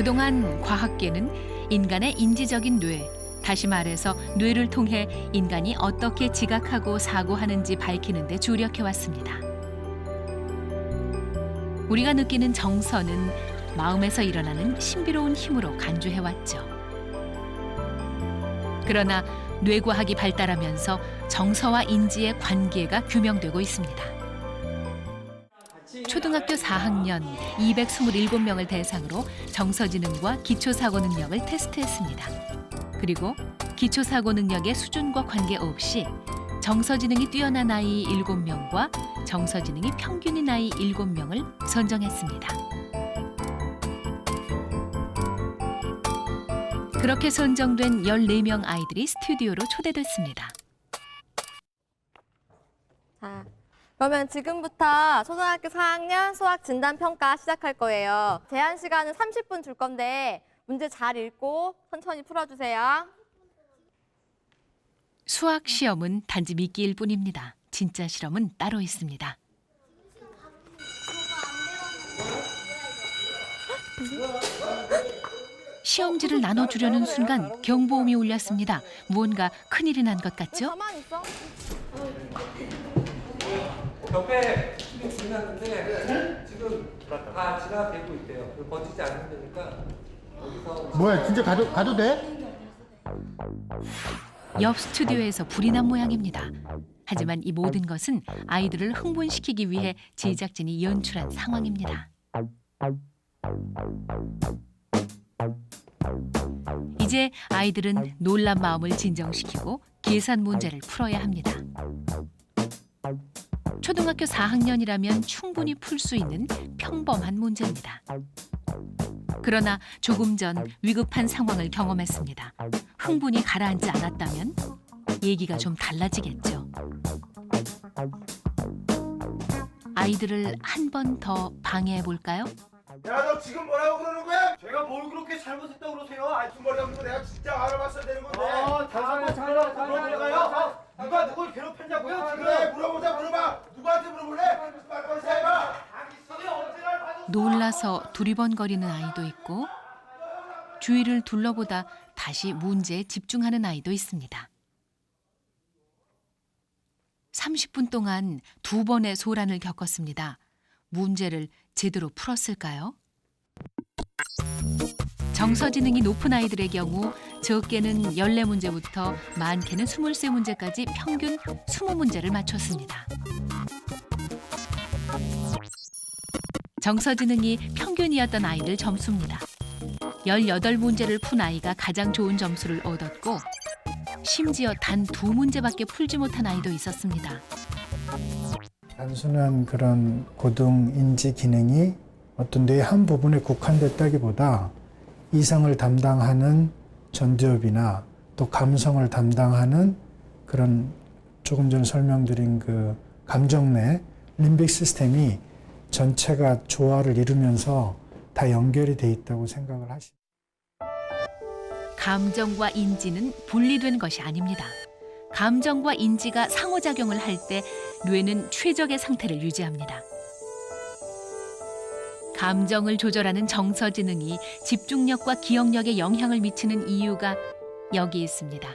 그동안 과학계는 인간의 인지적인 뇌, 다시 말해서 뇌를 통해 인간이 어떻게 지각하고 사고하는지 밝히는 데 주력해 왔습니다. 우리가 느끼는 정서는 마음에서 일어나는 신비로운 힘으로 간주해 왔죠. 그러나 뇌과학이 발달하면서 정서와 인지의 관계가 규명되고 있습니다. 초등학교 4학년 227명을 대상으로 정서지능과 기초사고 능력을 테스트했습니다. 그리고 기초사고 능력의 수준과 관계없이 정서지능이 뛰어난 아이 7명과 정서지능이 평균인 아이 7명을 선정했습니다. 그렇게 선정된 14명 아이들이 스튜디오로 초대됐습니다. 자, 그러면 지금부터 초등학교 4학년 수학 진단 평가 시작할 거예요. 제한 시간은 30분 줄 건데 문제 잘 읽고 천천히 풀어주세요. 수학 시험은 단지 미끼일 뿐입니다. 진짜 실험은 따로 있습니다. 시험지를 나눠주려는 순간 경보음이 울렸습니다. 무언가 큰일이 난 것 같죠? 가만히 있어. 옆에 팀이 지났는데 지금 다 진화되고 있대요. 그거 번지지 않는 데니까 여기서 뭐야 진짜 가도 가도 돼? 옆 스튜디오에서 불이 난 모양입니다. 하지만 이 모든 것은 아이들을 흥분시키기 위해 제작진이 연출한 상황입니다. 이제 아이들은 놀란 마음을 진정시키고 계산 문제를 풀어야 합니다. 초등학교 4학년이라면 충분히 풀 수 있는 평범한 문제입니다. 그러나 조금 전 위급한 상황을 경험했습니다. 흥분이 가라앉지 않았다면 얘기가 좀 달라지겠죠. 아이들을 한 번 더 방해해 볼까요? 야 너 지금 뭐라고 그러는 거야? 제가 뭘 그렇게 잘못했다고 그러세요? 아 뒷머리 감는 거 내가 진짜 알아봤어야 되는 건데 아 잠깐만 잠깐만 잠깐만요 누가 누굴 괴롭혔냐고요 지금? 그래 물어보자 물어봐 누구한테 물어볼래? 빨리 해봐 당신이 언제 날 봐도 놀라서 두리번거리는 아이도 있고 주위를 둘러보다 다시 문제에 집중하는 아이도 있습니다. 30분 동안 두 번의 소란을 겪었습니다. 문제를 제대로 풀었을까요? 정서지능이 높은 아이들의 경우 적게는 14문제부터 많게는 23문제까지 평균 20문제를 맞췄습니다. 정서지능이 평균이었던 아이들 점수입니다. 18문제를 푼 아이가 가장 좋은 점수를 얻었고 심지어 단 두 문제밖에 풀지 못한 아이도 있었습니다. 단순한 그런 고등 인지 기능이 어떤 뇌한 부분에 국한됐다기보다 이성을 담당하는 전두엽이나 또 감성을 담당하는 그런 조금 전 설명드린 그 감정 내 림빅 시스템이 전체가 조화를 이루면서 다 연결이 돼 있다고 생각을 하시. 감정과 인지는 분리된 것이 아닙니다. 감정과 인지가 상호작용을 할 때 뇌는 최적의 상태를 유지합니다. 감정을 조절하는 정서지능이 집중력과 기억력에 영향을 미치는 이유가 여기 있습니다.